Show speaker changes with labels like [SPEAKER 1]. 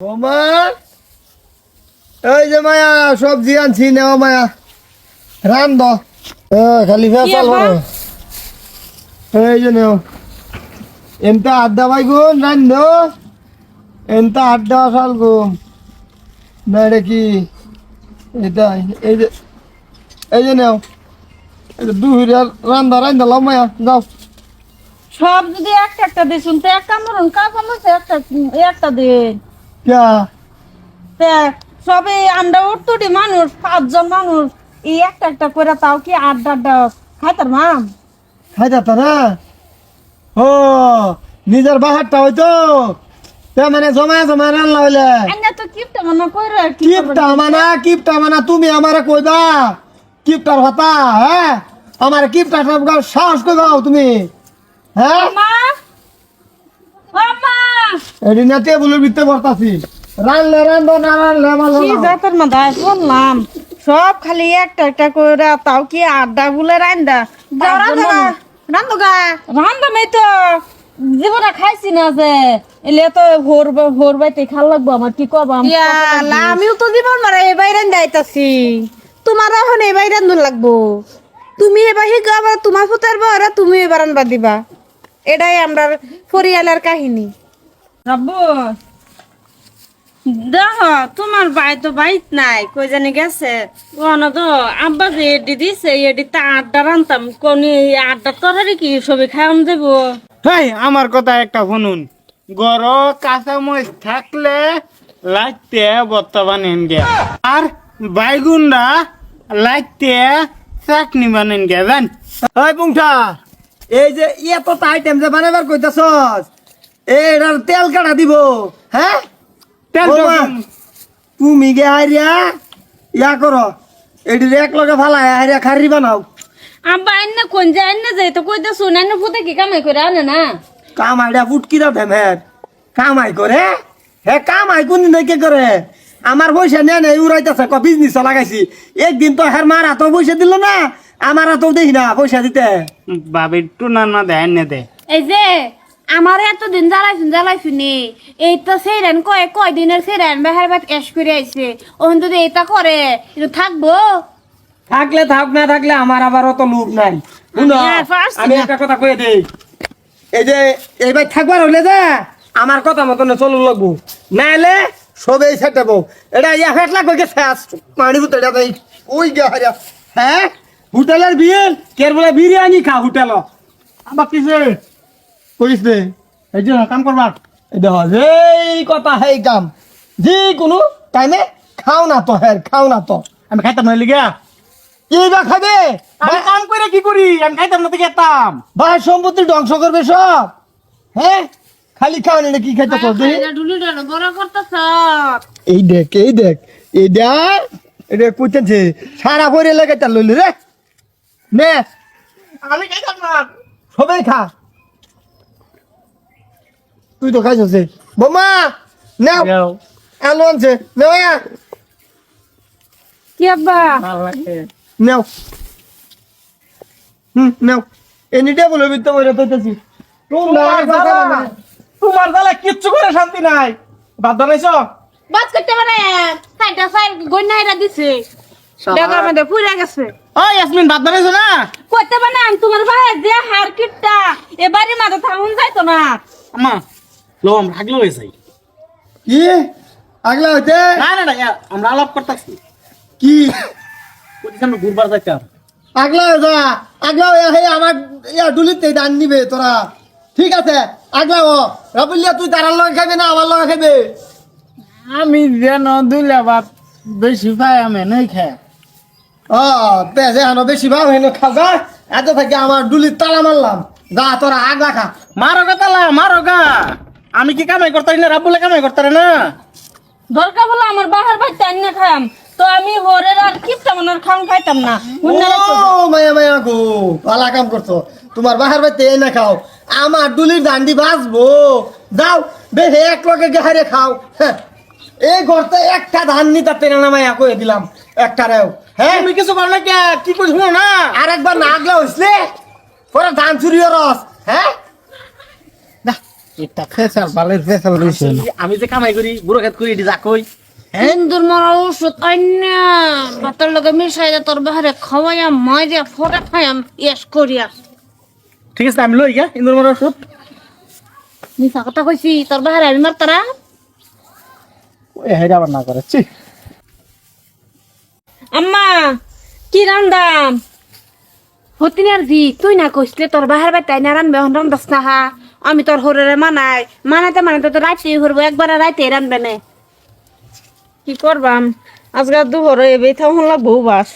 [SPEAKER 1] ওমা এই যে মায়া সবজি আনছি মায়া। রান দ। খালি ফেসাল
[SPEAKER 2] কি
[SPEAKER 1] করো এই যে নেও। এনতা আড্ডা ভাই গুন রান দো। এনতা আড্ডা সাল গুম না এটা কি? এটা এই যে এই যে নেও। এই রান্দা রান্দা লাও মায়া যাও।
[SPEAKER 2] সব যদি একটা একটা দিয়ে শুনতে এক কামড়ন কাজ একটা একটা দিন।
[SPEAKER 1] ক্যা
[SPEAKER 2] সবে আমরা উঠতুটি মানুষ পাঁচজন মানুষ এই একটা একটা করে তাও কি আড্ডা আড্ডা খাইতার মাম?
[SPEAKER 1] খাইতা তো না? ও নিজের বাহারটা হইতো। তে মানে জমা জমা রান্না হইলে।
[SPEAKER 2] আইনা তো কিপটা মনে করে
[SPEAKER 1] কিপটা মানা কিপটা মানা তুমি আমারে কইবা। কিপটার হতা হ্যাঁ? আমার কিপটা সব সাহস কইবাও তুমি? হ্যাঁ?
[SPEAKER 2] মা
[SPEAKER 1] এটি না টেবুলের ভিতরে বর্তাছি রানলে রানবো না রানলে
[SPEAKER 2] কি জাতের মাথায় শুনলাম সব খালি একটা একটা করে তাও কি আড্ডা গুলে রান্দা রান্দা রান্দা নাই তো জীবনে খাইছি না যে। এলে তো ভোর ভোর বাইতে খাল লাগবো আমার কি করব? আমি
[SPEAKER 3] আমিও তো জীবন মারা এই বাইরে যাইতাছি তোমার এখন এই বাইরে লাগবো। তুমি এবার শিখো আবার তোমার ফুতার বহরা তুমি এবার আনবা দিবা। এটাই আমরা পরিয়ালের কাহিনী।
[SPEAKER 2] রাব্বু দেখ তোমার ভাই তো বাইত নাই কই জানি গেছে। কোন তো আব্বা যে এডি দিছে এডি তা আড্ডা রান্তাম কোন আড্ডা কি সবে খাওয়ান দেবো?
[SPEAKER 4] হেই আমার কথা একটা শুনুন। গর কাঁচামরিচ থাকলে লাইতে বর্তমান হেন গে আর বাইগুন্ডা লাইতে চাটনি বানেন গে জান?
[SPEAKER 1] ওই পুংঠা এই যে এত আইটেম যে বানাবার কইতাছস এটার তেল কাটা দিব। হ্যাঁ?
[SPEAKER 4] তেল তো।
[SPEAKER 1] তুমি গে হারিয়া ইয়া করো। এটি এক লগে ফালা হারিয়া খারি বানাও।
[SPEAKER 2] আব্বা এনে কোন যে এনে যে তো কইতে শুন এনে ফুতে কি কামাই করে আনে না?
[SPEAKER 1] কামাইটা ফুটকি দাও হের। কামাই করে? হে কামাই কোন দিন কে করে? আমার পয়সা নেই নেই উড়াইতেছে ক বিজনেস লাগাইছি। একদিন তো হের মার হাতও পয়সা দিল না আমার হাতও দেখি না পয়সা দিতে।
[SPEAKER 4] বাবির টুনার না দেয় নে দে।
[SPEAKER 3] এই যে আমার এতদিন জ্বালাইছুন জ্বালাইছুনি এই তো সেইরেন কয় কয় দিনের সেইরেন বেহার বাদ ক্যাশ করে আইছে। ওখান যদি এটা করে কিন্তু থাকব?
[SPEAKER 1] থাকলে থাক না থাকলে আমার আবার অত লোভ নাই।
[SPEAKER 2] আমি।
[SPEAKER 1] একটা কথা কয়ে দেই। এই যে এইবার থাকবার হইলে যে আমার কথা মতন চলু লাগবো। না এলে সবেই সেটাবো এটা ইয়া ফেট লাগবে গে শেষ পানি বুতে এটা দেই। ওই গে হ্যাঁ হোটেলের বিল? কের বলে বিরিয়ানি খা হোটেল। আবার কিসে কইস দে এই যে কাম করবার এই দেখ যেই কথা হেই কাম। যে কোনো টাইমে খাও না তো হ্যাঁ খাও না তো।
[SPEAKER 4] আমি খাইতাম না লিগা।
[SPEAKER 1] কি বা খাবে?
[SPEAKER 4] আমি কাম করে কি করি? আমি খাইতাম না তো খেতাম।
[SPEAKER 1] ভাই সম্পত্তি ধ্বংস করবে সব। হ্যাঁ খালি খাওয়ান এটা কি খাইতে করবে
[SPEAKER 2] ঢুলি বড় করতেছ
[SPEAKER 1] এই দেখ এই দেখ এটা এটা কুচেছে সারা ভরে লাগে তার লইলি রে। নে।
[SPEAKER 4] আমি খাইতাম না।
[SPEAKER 1] সবাই খা। তুই তো খাইছিস বোমা নাও। আলু আনছে। নেও আয়া,
[SPEAKER 2] কি আব্বা?
[SPEAKER 4] ভালো লাগে।
[SPEAKER 1] নেও। হুম নেও। এনি টেবল ভিতরে বইরে তৈতেছি
[SPEAKER 4] তোমার জ্বালা। তোমার জ্বালা কিচ্ছু করে শান্তি নাই। বাদ বানাইছ?
[SPEAKER 3] বাস করতে পারে সাইডটা সাইড গন্যাইরা দিছে।
[SPEAKER 2] দেখার মধ্যে পুড়ে গেছে।
[SPEAKER 4] ও ইয়াসমিন বাদ বানাইছ না?
[SPEAKER 2] করতে পারে আমি তোমার ভাই যে হার কিটটা এবারে মাথা থাকুন যাইতো না।
[SPEAKER 4] আমা লো আমরা আগলো হয়েছে
[SPEAKER 1] কি? আগলা হইতে?
[SPEAKER 4] না না না আমরা আলাপ করতেছি।
[SPEAKER 1] কি?
[SPEAKER 4] কোথায় আমরা ঘুরবার যাইতাম
[SPEAKER 1] আগলা হয়ে যা আগলা হয়ে হে আমার ইয়া ডুলিতে দান নিবে তোরা। ঠিক আছে আগলা ও রাবুলিয়া তুই তারার লগে খাবে না আমার লগে খাবে
[SPEAKER 4] আমি যেন দুইলা ভাত বেশি পাই আমি নই খাই
[SPEAKER 1] ও পেঁচে আনো বেশি ভাব হেন গা এত থেকে আমার ডুলির তালা মারলাম। যা তোরা আগলা খা।
[SPEAKER 4] মারো গা তালা মারো গা। আমি কি কামাই করতারি না? রাবুলে কামাই করতারে না?
[SPEAKER 2] দরকার বলে আমার বাহার ভাই টাইন না খাম তো আমি হরের আর কিপটা মনের খাম খাইতাম না।
[SPEAKER 1] ও মায়া মায়া গো ভালা কাম করছ। তোমার বাহার বাড়িতে এই না খাও। আমার ডুলির দান্ডি বাঁচবো যাও বেহে এক লগে গেহারে খাও। হ্যাঁ এই ঘরতে একটা ধান নি তাতে না মায়া কয়ে দিলাম। একটা রেও। হ্যাঁ?
[SPEAKER 4] তুমি কিছু কর না কে কি করি শুনো না?
[SPEAKER 1] আর একবার না আগলা হইসলে পরে ধান চুরিও রস। হ্যাঁ
[SPEAKER 5] এটা ফেসাল বালের ফেসাল রয়েছে
[SPEAKER 4] আমি যে কামাই করি বুড়ো খেত করি এটি যা কই।
[SPEAKER 2] হিন্দুর মরা ওষুধ আইনা ভাতের লগে মিশাই দে তোর বাহারে খাওয়াইয়া মাইরিয়া ফটা খাইয়াম ইয়েস করিয়া।
[SPEAKER 4] ঠিক আছে আমি লই গা ইন্দুর মরার ওষুধ।
[SPEAKER 2] মিশা কথা কইছি তোর বাহারে আমি মার তারা
[SPEAKER 4] না করে ছি।
[SPEAKER 2] আম্মা কি রান্দাম?
[SPEAKER 3] হতিনার জি তুই না কইসলে তোর বাহার বাই তাই না রানবে হন রান্দাস না হা? আমি তোর হরে মানাই। মানাতে মানাতে তো রাইতেই করব একবার রাইতে রানবে না।
[SPEAKER 2] কি করবাম? আজকাল দুপুরে এবে থাকুন লাগবো বাস